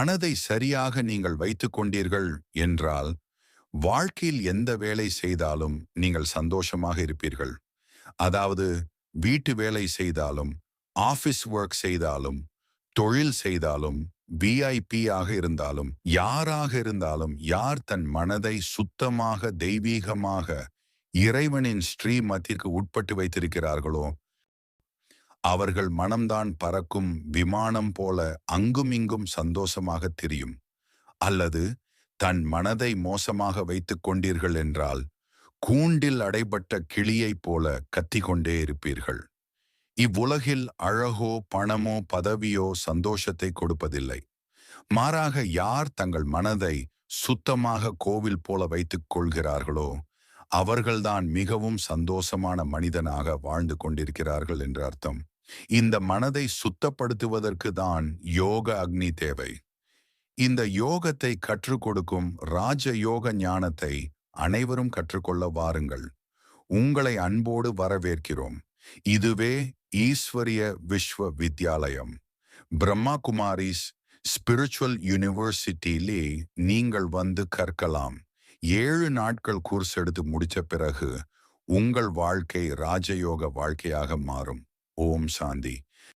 மனதை சரியாக நீங்கள் வைத்துக் கொண்டீர்கள் என்றால் வாழ்க்கையில் எந்த வேலை செய்தாலும் நீங்கள் சந்தோஷமாக இருப்பீர்கள். அதாவது வீட்டு வேலை செய்தாலும் ஆபீஸ் ஒர்க் செய்தாலும் தொழில் செய்தாலும் விஐபி ஆக இருந்தாலும் யாராக இருந்தாலும் யார் தன் மனதை சுத்தமாக தெய்வீகமாக இறைவனின் ஸ்ரீமத்திற்கு உட்பட்டு வைத்திருக்கிறார்களோ அவர்கள் மனம்தான் பறக்கும் விமானம் போல அங்குமிங்கும் சந்தோஷமாக தெரியும். அல்லது தன் மனதை மோசமாக வைத்துக் கொண்டீர்கள் என்றால் கூண்டில் அடைபட்ட கிளியைப் போல கத்திக்கொண்டே இருப்பீர்கள். இவ்வுலகில் அழகோ பணமோ பதவியோ சந்தோஷத்தை கொடுப்பதில்லை. மாறாக யார் தங்கள் மனதை சுத்தமாக கோவில் போல வைத்துக் கொள்கிறார்களோ அவர்கள்தான் மிகவும் சந்தோஷமான மனிதனாக வாழ்ந்து கொண்டிருக்கிறார்கள் என்று அர்த்தம். இந்த மனதை சுத்தப்படுத்துவதற்கு தான் யோக அக்னி தேவை. இந்த யோகத்தை கற்றுக் கொடுக்கும் ராஜ யோக ஞானத்தை அனைவரும் கற்றுக்கொள்ள வாருங்கள். உங்களை அன்போடு வரவேற்கிறோம். இதுவே ஈஸ்வரிய விஸ்வ வித்யாலயம். பிரம்மா குமாரிஸ் ஸ்பிரிச்சுவல் யூனிவர்சிட்டியிலே நீங்கள் வந்து கற்கலாம். ஏழு நாட்கள் கோர்ஸ் எடுத்து முடிச்ச பிறகு உங்கள் வாழ்க்கை ராஜயோக வாழ்க்கையாக மாறும். ஓம் சாந்தி